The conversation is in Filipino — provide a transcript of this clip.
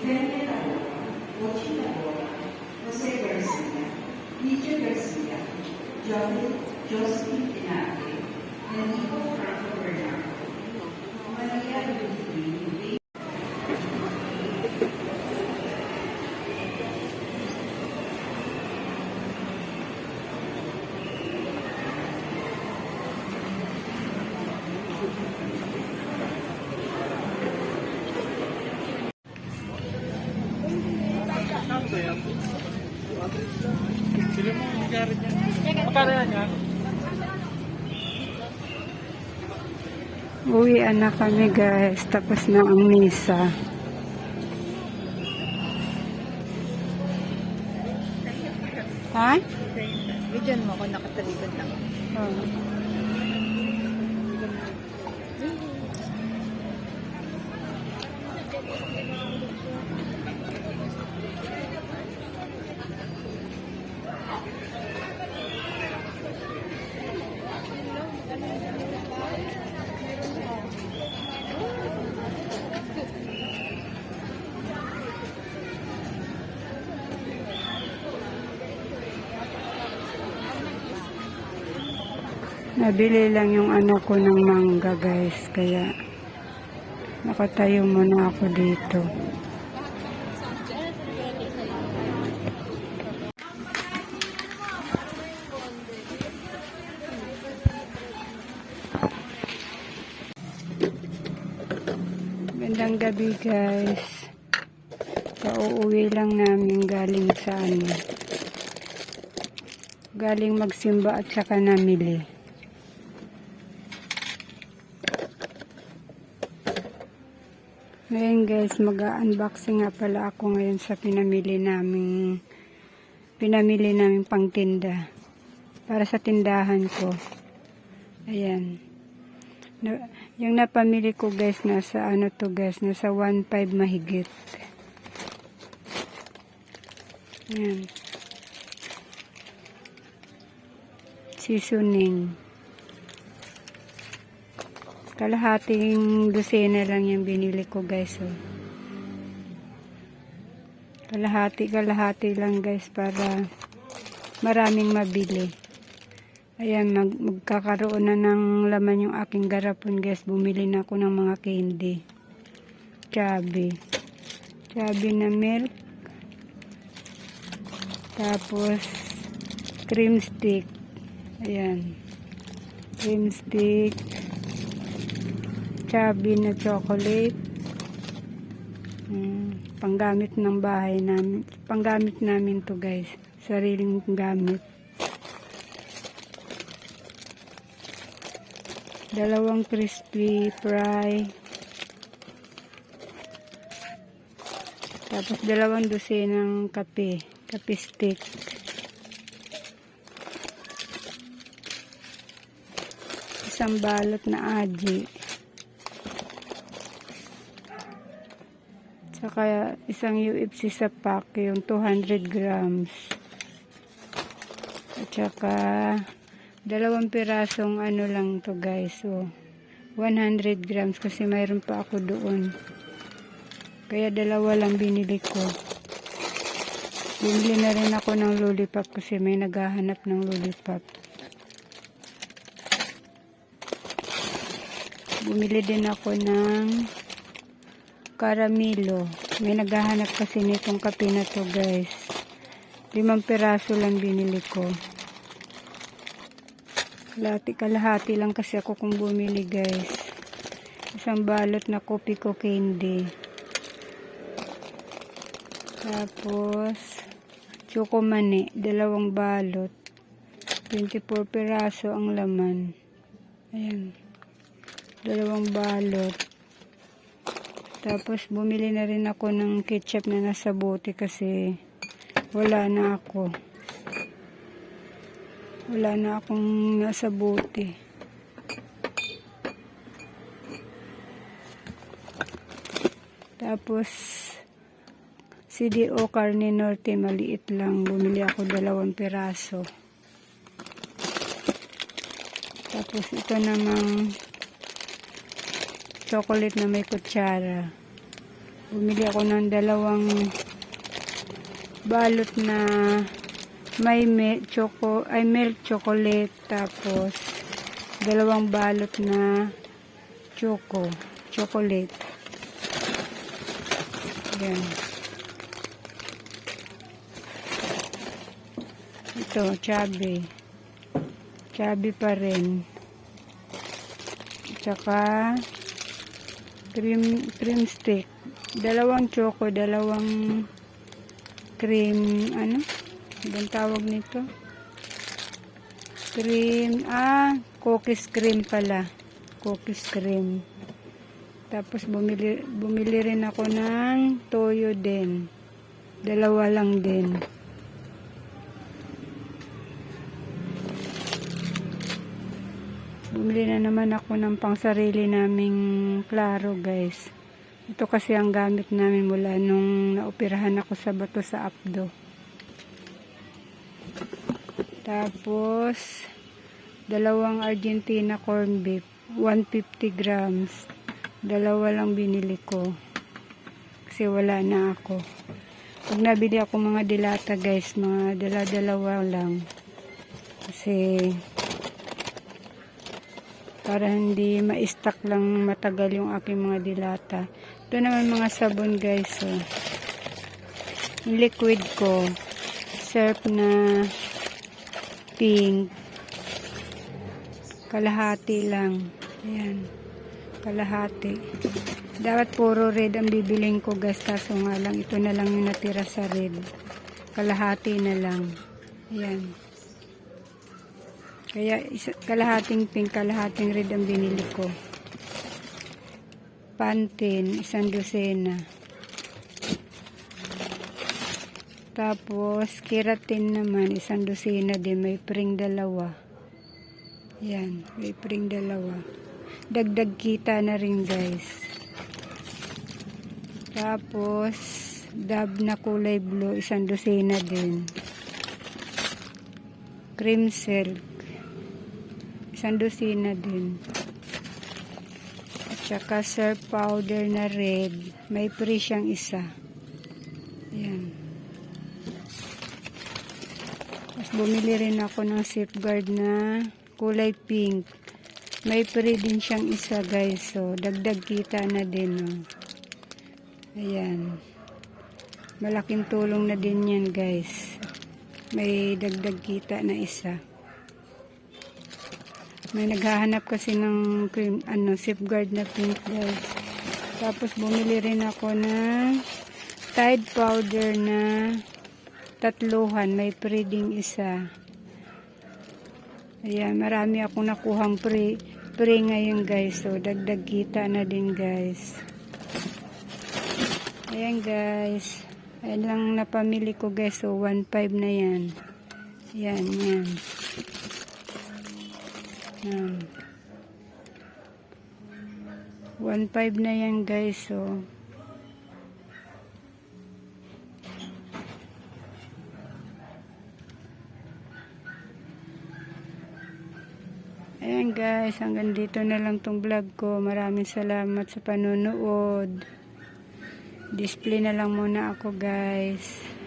Vicente Lagoa, Ochi Lagoa, Jose Garcia, Lydia Garcia, Joseph Josephine Pinate, Enrico Franco Bernardo, Maria Ludwig, Magkano yan yan? Uwi na kami guys. Tapos na ang misa. Ha? Bigyan mo ako nakatalikod lang. Oh. Nabili lang yung ano ko ng mangga guys. Kaya nakatayo muna ako dito. Gandang gabi guys. Pauuwi lang namin galing sa ano. Galing magsimba at saka namili. Ngayon guys, mag-unboxing nga pala ako ngayon sa pinamili namin pinamili namin pangtinda para sa tindahan ko. Ayan. Na, yung napamili ko guys, nasa ano to guys, nasa 1.5 mahigit. Ayan. Seasoning. Kalahating dosena lang yung binili ko guys. Oh. Kalahati, kalahati lang guys para maraming mabili. Ayan, mag, magkakaroon na ng laman yung aking garapon guys. Bumili na ako ng mga candy. Chabi. Chabi na milk. Tapos, cream stick. Ayan. Cream stick chubby na chocolate. Mm, panggamit ng bahay namin. Panggamit namin to guys. Sariling gamit. Dalawang crispy fry. Tapos dalawang dosenang kape. Kape stick. Isang balot na aji. Saka isang UFC sa pack, yung 200 grams. At saka dalawang pirasong ano lang to guys. So, 100 grams kasi mayroon pa ako doon. Kaya dalawa lang binili ko. Bumili na rin ako ng lollipop kasi may naghahanap ng lollipop. Bumili din ako ng Caramilo. May naghahanap kasi nitong kape na to guys. Limang piraso lang binili ko. Kalahati, kalahati lang kasi ako kung bumili guys. Isang balot na kopi ko candy. Tapos, choco mani, dalawang balot. 24 piraso ang laman. Ayan. Dalawang balot. Tapos bumili na rin ako ng ketchup na nasa bote kasi wala na ako. Wala na akong nasa bote. Tapos CDO Carne Norte maliit lang. Bumili ako dalawang piraso. Tapos ito namang chocolate na may kutsara. Bumili ako ng dalawang balot na may milk choco ay milk chocolate tapos dalawang balot na choco chocolate. Yan ito chubby. Chubby pa rin. Tsaka cream cream stick. Dalawang choco dalawang cream ano? Ibang tawag nito? Cream ah cookies cream pala. Cookies cream. Tapos bumili bumili rin ako ng toyo din. Dalawa lang din bumili na naman ako ng pangsarili naming klaro guys ito kasi ang gamit namin mula nung naoperahan ako sa bato sa Apdo. Tapos, dalawang Argentina corn beef, 150 grams. Dalawa lang binili ko. Kasi wala na ako. Pag nabili ako mga dilata guys, mga dala-dalawa lang. Kasi, para hindi ma-stack lang matagal yung aking mga dilata. Ito naman mga sabon guys. Oh. Yung liquid ko, surf na pink. Kalahati lang. Ayan. Kalahati. Dapat puro red ang bibiling ko guys. Kaso nga lang, ito na lang yung natira sa red. Kalahati na lang. Ayan. Kaya isa, kalahating pink, kalahating red ang binili ko. Pantin, isang dosena. Tapos, keratin naman, isang dosena din. May pring dalawa. Yan, may pring dalawa. Dagdag kita na rin guys. Tapos, dab na kulay blue, isang dosena din. Cream silk. Isang dosena din. At saka surf powder na red. May free siyang isa. Ayan. Tapos bumili rin ako ng safeguard na kulay pink. May free din siyang isa guys. So, dagdag kita na din. Oh. Ayan. Malaking tulong na din yan guys. May dagdag kita na isa. May naghahanap kasi ng cream, ano, safeguard na pink guys. Tapos bumili rin ako ng Tide powder na tatluhan. May pre ding isa. Ayan, marami akong nakuhang pre, pre ngayon guys. So, dagdag kita na din guys. Ayan guys. Ayan lang napamili ko guys. So, 1.5 na yan. Ayan, yan. Yan. 1.5 na yan guys. So, Ayan guys, hanggang dito na lang tong vlog ko. Maraming salamat sa panonood. Display na lang muna ako guys.